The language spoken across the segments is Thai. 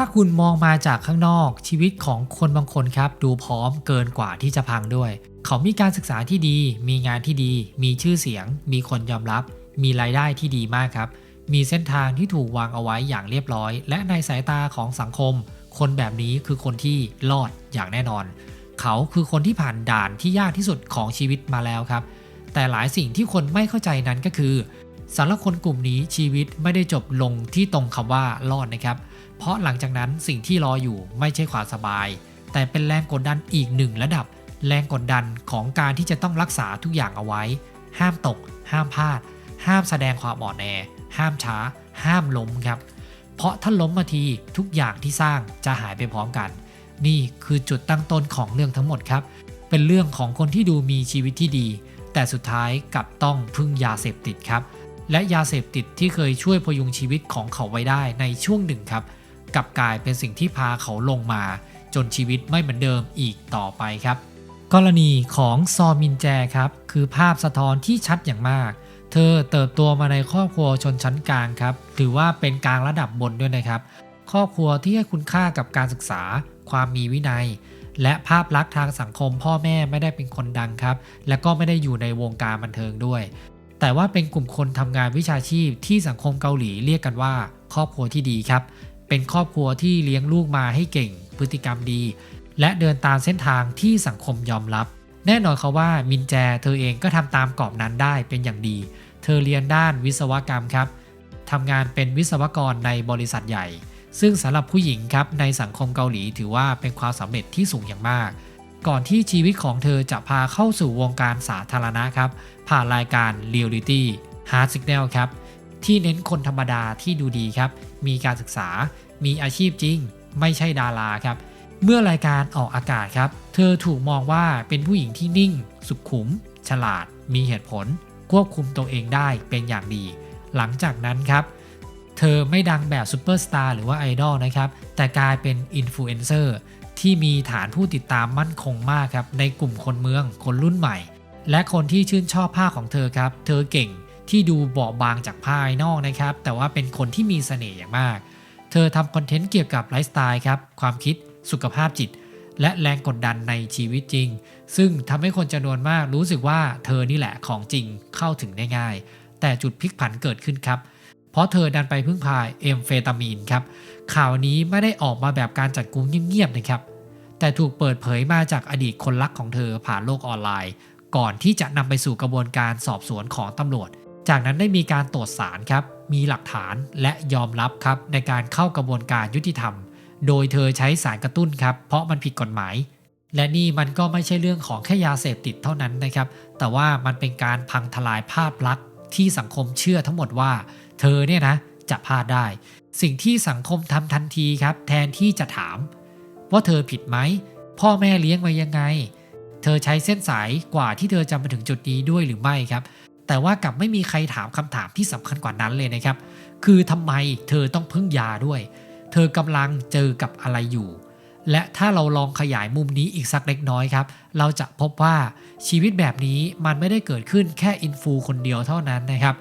ถ้าคุณมองมาจากข้างนอกชีวิตของคนบางคนครับ ดูพร้อมเกินกว่าที่จะพังด้วย เขามีการศึกษาที่ดี มีงานที่ดี มีชื่อเสียง มีคนยอมรับ มีรายได้ที่ดีมากครับ มีเส้นทางที่ถูกวางเอาไว้อย่างเรียบร้อย และในสายตาของสังคม คนแบบนี้คือคนที่รอดอย่างแน่นอน เขาคือคนที่ผ่านด่านที่ยากที่สุดของชีวิตมาแล้วครับ แต่หลายสิ่งที่คนไม่เข้าใจนั้นก็คือสำหรับคนกลุ่มนี้ชีวิตไม่ได้จบลงที่ตรงคำว่ารอดนะครับ เพราะหลังจากนั้นสิ่งที่รออยู่ไม่ใช่ความสบาย แต่เป็นแรงกดดันอีกหนึ่งระดับ แรงกดดันของการที่จะต้องรักษาทุกอย่างเอาไว้ ห้ามตก ห้ามพลาด ห้ามแสดงความอ่อนแอ ห้ามช้า ห้ามล้มครับ เพราะถ้าล้มมาทีทุกอย่างที่สร้างจะหายไปพร้อมกัน นี่คือจุดตั้งต้นของเรื่องทั้งหมดครับ เป็นเรื่องของคนที่ดูมีชีวิตที่ดี แต่สุดท้ายกลับต้องพึ่งยาเสพติดครับ และยาเสพติดที่เคยช่วยพยุงชีวิตของเขาไว้ได้ในช่วงหนึ่งครับ กลับกลายเป็นสิ่งที่พาเขาลงมา จนชีวิตไม่เหมือนเดิมอีกต่อไปครับ กรณีของซอมินแจครับ คือภาพสะท้อนที่ชัดอย่างมาก เธอเติบโตมาในครอบครัวชนชั้นกลางครับ ถือว่าเป็นกลางระดับบนด้วยนะครับ ครอบครัวที่ให้คุณค่ากับการศึกษา ความมีวินัย และภาพลักษณ์ทางสังคม พ่อแม่ไม่ได้เป็นคนดังครับ และก็ไม่ได้อยู่ในวงการบันเทิงด้วยแต่ว่าเป็นกลุ่มคนทำงานวิชาชีพที่สังคมเกาหลีเรียกกันว่า ครอบครัวที่ดีครับ เป็นครอบครัวที่เลี้ยงลูกมาให้เก่ง พฤติกรรมดี และเดินตามเส้นทางที่สังคมยอมรับ แน่นอนเขาว่ามินแจเธอเองก็ทำตามกรอบนั้นได้เป็นอย่างดี เธอเรียนด้านวิศวกรรมครับทำงานเป็นวิศวกรในบริษัทใหญ่ ซึ่งสำหรับผู้หญิงครับในสังคมเกาหลีถือว่าเป็นความสำเร็จที่สูงอย่างมาก ก่อนที่ชีวิตของเธอจะพาเข้าสู่วงการสาธารณะครับ ผ่านรายการ Reality Hard Signal ครับ ที่เน้นคนธรรมดาที่ดูดีครับ มีการศึกษา มีอาชีพจริง ไม่ใช่ดาราครับ เมื่อรายการออกอากาศครับ เธอถูกมองว่าเป็นผู้หญิงที่นิ่ง สุขุม ฉลาด มีเหตุผล ควบคุมตัวเองได้เป็นอย่างดี หลังจากนั้นครับ เธอไม่ดังแบบซูเปอร์สตาร์หรือว่าไอดอลนะครับ แต่กลายเป็นอินฟลูเอนเซอร์ที่มีฐานผู้ติดตามมั่นคงมากครับ ในกลุ่มคนเมือง คนรุ่นใหม่ และคนที่ชื่นชอบภาพของเธอครับ เธอเก่ง ที่ดูเบาบางจากภายนอกนะครับ แต่ว่าเป็นคนที่มีเสน่ห์อย่างมาก เธอทำคอนเทนต์เกี่ยวกับไลฟ์สไตล์ครับ ความคิด สุขภาพจิต และแรงกดดันในชีวิตจริง ซึ่งทำให้คนจำนวนมากรู้สึกว่าเธอนี่แหละของจริงเข้าถึงได้ง่าย แต่จุดพลิกผันเกิดขึ้นครับ เพราะเธอดันไปพึ่งพาเอมเฟตามีนครับ ข่าวนี้ไม่ได้ออกมาแบบการจัดกุมเงียบๆนะครับ แต่ถูกเปิดเผยมาจากอดีตคนรักของเธอผ่านโลกออนไลน์ ก่อนที่จะนำไปสู่กระบวนการสอบสวนของตำรวจ จากนั้นได้มีการตรวจสารครับ มีหลักฐานและยอมรับครับในการเข้ากระบวนการยุติธรรม โดยเธอใช้สารกระตุ้นครับ เพราะมันผิดกฎหมาย และนี่มันก็ไม่ใช่เรื่องของแค่ยาเสพติดเท่านั้นนะครับ แต่ว่ามันเป็นการพังทลายภาพลักษณ์ที่สังคมเชื่อทั้งหมดว่า เธอเนี่ยนะจะพลาดได้ สิ่งที่สังคมทำทันทีครับ แทนที่จะถาม ว่าเธอผิดไหม พ่อแม่เลี้ยงมายังไง เธอใช้เส้นสายกว่าที่เธอจะมาถึงจุดนี้ด้วยหรือไม่ครับ แต่ว่ากลับไม่มีใครถามคำถามที่สำคัญกว่านั้นเลยนะครับ คือทำไมเธอต้องพึ่งยาด้วย เธอกำลังเจอกับอะไรอยู่ และถ้าเราลองขยายมุมนี้อีกสักเล็กน้อยครับ เราจะพบว่าชีวิตแบบนี้มันไม่ได้เกิดขึ้นแค่อินฟูคนเดียวเท่านั้นนะครับ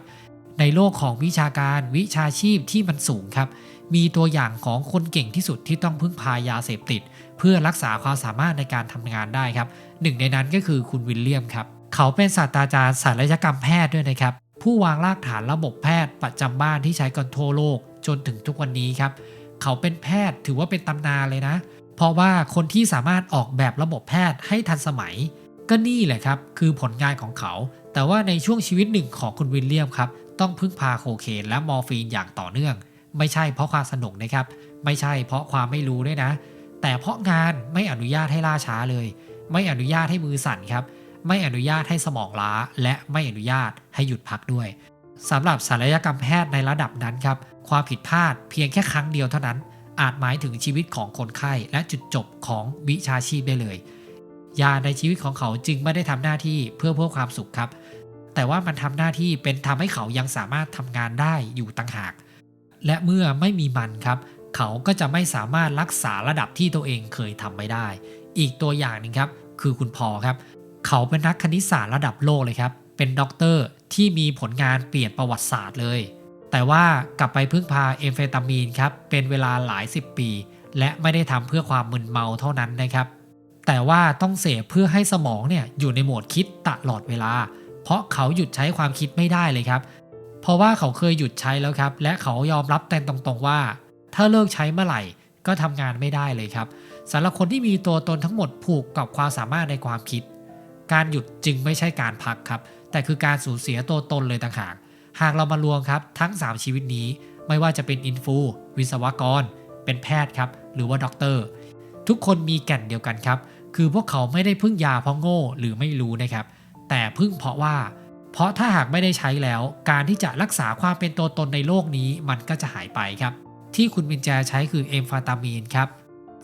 ในโลกของวิชาการวิชาชีพที่มันสูงครับ มีตัวอย่างของคนเก่งที่สุดที่ต้องพึ่งพายาเสพติด เพื่อรักษาความสามารถในการทำงานได้ครับ หนึ่งในนั้นก็คือคุณวิลเลียมครับ เขาเป็นศาสตราจารย์ศัลยกรรมแพทย์ด้วยนะครับ ผู้วางรากฐานระบบแพทย์ประจำบ้านที่ใช้กันทั่วโลกจนถึงทุกวันนี้ครับ เขาเป็นแพทย์ถือว่าเป็นตำนานเลยนะ เพราะว่าคนที่สามารถออกแบบระบบแพทย์ให้ทันสมัย ก็นี่แหละครับ คือผลงานของเขา แต่ว่าในช่วงชีวิตหนึ่งของคุณวิลเลียมครับ ต้องพึ่งพาโคเคนและมอร์ฟีนอย่างต่อเนื่อง ไม่ใช่เพราะความสนุกนะครับ ไม่ใช่เพราะความไม่รู้ด้วยนะ แต่เพราะงานไม่อนุญาตให้ล่าช้าเลย ไม่อนุญาตให้มือสั่นครับ ไม่อนุญาตให้สมองล้า และไม่อนุญาตให้หยุดพักด้วยสำหรับศัลยกรรมแพทย์ในระดับนั้นครับความผิดพลาดเพียงแค่ครั้งเดียวเท่านั้น อาจหมายถึงชีวิตของคนไข้และจุดจบของวิชาชีพได้เลย ยาในชีวิตของเขาจึงไม่ได้ทำหน้าที่เพื่อเพื่อความสุขครับ แต่ว่ามันทำหน้าที่เป็นทำให้เขายังสามารถทำงานได้อยู่ต่างหาก และเมื่อไม่มีมันครับ เขาก็จะไม่สามารถรักษาระดับที่ตัวเองเคยทำไม่ได้ อีกตัวอย่างหนึ่งครับ คือคุณพอครับ เขาเป็นนักคณิตศาสตร์ระดับโลกเลยครับ เป็นด็อกเตอร์ที่มีผลงานเปลี่ยนประวัติศาสตร์เลย แต่ว่ากลับไปพึ่งพาเอมเฟตามีนครับ เป็นเวลาหลายสิบปี และไม่ได้ทำเพื่อความมึนเมาเท่านั้นนะครับ แต่ว่าต้องเสพเพื่อให้สมองเนี่ยอยู่ในโหมดคิดตลอดเวลา เพราะเขาหยุดใช้ความคิดไม่ได้เลยครับ เพราะว่าเขาเคยหยุดใช้แล้วครับ และเขายอมรับแต่ตรงๆว่า ถ้าเลิกใช้เมื่อไหร่ก็ทำงานไม่ได้เลยครับสำหรับคนที่มีตัวตนทั้งหมดผูกกับความสามารถในความคิด การหยุดจึงไม่ใช่การพักครับ แต่คือการสูญเสียตัวตนเลยต่างหาก หากเรามารวมครับทั้ง 3 ชีวิตนี้ ไม่ว่าจะเป็นอินฟูวิศวกร เป็นแพทย์ครับ หรือว่าด็อกเตอร์ ทุกคนมีแก่นเดียวกันครับ คือพวกเขาไม่ได้พึ่งยาเพราะโง่หรือไม่รู้นะครับ แต่พึ่งเพราะว่า เพราะถ้าหากไม่ได้ใช้แล้ว การที่จะรักษาความเป็นตัวตนในโลกนี้มันก็จะหายไปครับ ที่คุณมินแจใช้คือเอมฟาตามีนครับ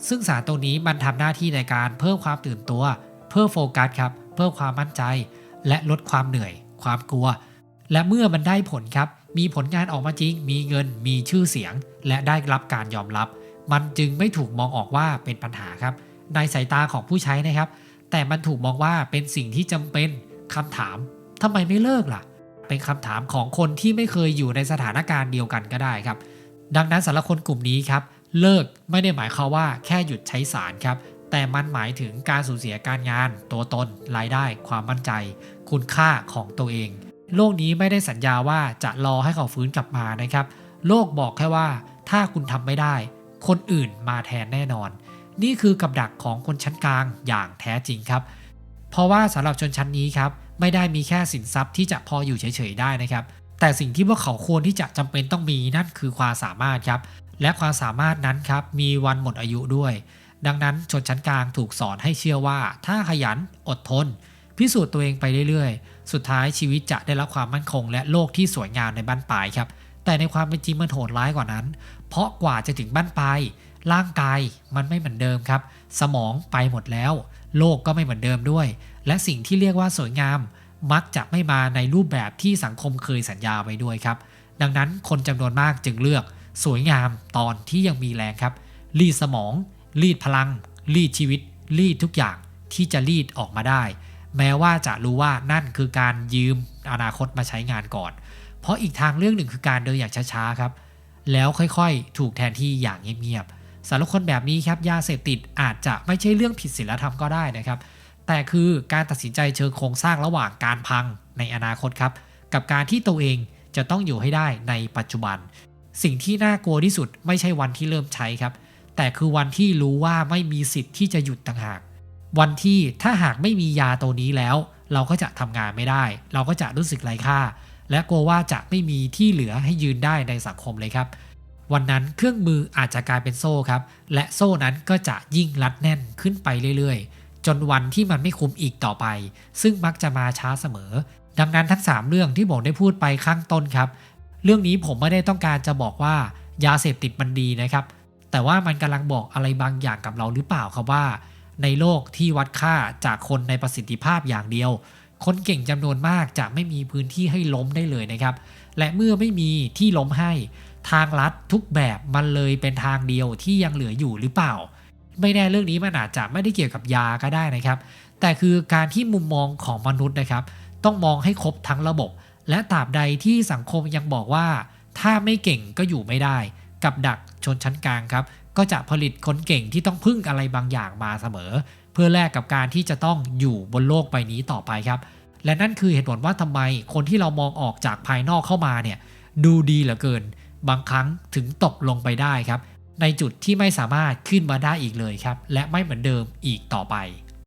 ซึ่งสารตัวนี้มันทำหน้าที่ในการเพิ่มความตื่นตัว เพิ่มโฟกัสครับ เพิ่มความมั่นใจ และลดความเหนื่อย ความกลัว และเมื่อมันได้ผลครับ มีผลงานออกมาจริง มีเงิน มีชื่อเสียง และได้รับการยอมรับ มันจึงไม่ถูกมองออกว่าเป็นปัญหาครับ ในสายตาของผู้ใช้นะครับ แต่มันถูกมองว่าเป็นสิ่งที่จำเป็นคำถามทำไมไม่เลิกล่ะ เป็นคำถามของคนที่ไม่เคยอยู่ในสถานการณ์เดียวกันก็ได้ครับ ดังนั้นสำหรับคนกลุ่มนี้ครับเลิกไม่ได้หมายความว่าแค่หยุดใช้สารครับ แต่มันหมายถึงการสูญเสียการงาน ตัวตน รายได้ ความมั่นใจ คุณค่าของตัวเอง โลกนี้ไม่ได้สัญญาว่าจะรอให้เขาฟื้นกลับมานะครับ โลกบอกแค่ว่า ถ้าคุณทำไม่ได้ คนอื่นมาแทนแน่นอน นี่คือกับดักของคนชั้นกลางอย่างแท้จริงครับ เพราะว่าสำหรับชนชั้นนี้ครับไม่ได้มีแค่สินทรัพย์ที่จะพออยู่เฉยๆได้นะครับ แต่สิ่งที่พวกเขาควรที่จะจำเป็นต้องมีนั่นคือความสามารถครับ และความสามารถนั้นครับมีวันหมดอายุด้วย ดังนั้นชนชั้นกลางถูกสอนให้เชื่อว่า ถ้าขยันอดทน พิสูจน์ตัวเองไปเรื่อยๆ สุดท้ายชีวิตจะได้รับความมั่นคง และโลกที่สวยงามในบ้านปลายครับ แต่ในความเป็นจริงมันโหดร้ายกว่านั้น เพราะกว่าจะถึงบ้านปลายร่างกายมันไม่เหมือนเดิมครับ สมองไปหมดแล้ว โลกก็ไม่เหมือนเดิมด้วย และสิ่งที่เรียกว่าสวยงาม มักจะไม่มาในรูปแบบที่สังคมเคยสัญญาไว้ด้วยครับ ดังนั้นคนจำนวนมากจึงเลือกสวยงามตอนที่ยังมีแรงครับรีสมอง รีดพลัง รีดชีวิต รีดทุกอย่างที่จะรีดออกมาได้ แม้ว่าจะรู้ว่านั่นคือการยืมอนาคตมาใช้งานก่อน เพราะอีกทางเรื่องหนึ่งคือการเดินอย่างช้าๆครับ แล้วค่อยๆ ถูกแทนที่อย่างเงียบๆสำหรับคนแบบนี้ครับยาเสพติดอาจจะไม่ใช่เรื่องผิดศีลธรรมก็ได้นะครับ แต่คือการตัดสินใจเชิงโครงสร้างระหว่างการพังในอนาคตครับ กับการที่ตัวเองจะต้องอยู่ให้ได้ในปัจจุบัน สิ่งที่น่ากลัวที่สุดไม่ใช่วันที่เริ่มใช้ครับ แต่คือวันที่รู้ว่าไม่มีสิทธิ์ที่จะหยุดต่างหาก วันที่ถ้าหากไม่มียาตัวนี้แล้ว เราก็จะทำงานไม่ได้ เราก็จะรู้สึกไร้ค่า และกลัวว่าจะไม่มีที่เหลือให้ยืนได้ในสังคมเลยครับ วันนั้นเครื่องมืออาจจะกลายเป็นโซ่ครับ และโซ่นั้นก็จะยิ่งรัดแน่นขึ้นไปเรื่อยๆ จนวันที่มันไม่คุ้มอีกต่อไป ซึ่งมักจะมาช้าเสมอ ดังนั้นทั้ง 3 เรื่องที่ผมได้พูดไปข้างต้นครับ เรื่องนี้ผมไม่ได้ต้องการจะบอกว่ายาเสพติดมันดีนะครับ แต่ว่ามันกำลังบอกอะไรบางอย่างกับเราหรือเปล่าครับว่า ในโลกที่วัดค่าจากคนในประสิทธิภาพอย่างเดียว คนเก่งจำนวนมากจะไม่มีพื้นที่ให้ล้มได้เลยนะครับ และเมื่อไม่มีที่ล้มให้ทางลัดทุกแบบมันเลยเป็นทางเดียวที่ยังเหลืออยู่หรือเปล่า ไม่แน่เรื่องนี้มันอาจจะไม่ได้เกี่ยวกับยาก็ได้นะครับ แต่คือการที่มุมมองของมนุษย์นะครับ ต้องมองให้ครบทั้งระบบ และตราบใดที่สังคมยังบอกว่า ถ้าไม่เก่งก็อยู่ไม่ได้ กับดัก ชนชั้นกลางครับ ก็จะผลิตคนเก่งที่ต้องพึ่งอะไรบางอย่างมาเสมอ เพื่อแลกกับการที่จะต้องอยู่บนโลกใบนี้ต่อไปครับ และนั่นคือเหตุผลว่าทำไมคนที่เรามองออกจากภายนอกเข้ามาเนี่ยดูดีเหลือเกิน บางครั้งถึงตกลงไปได้ครับ ในจุดที่ไม่สามารถขึ้นมาได้อีกเลยครับ และไม่เหมือนเดิมอีกต่อไป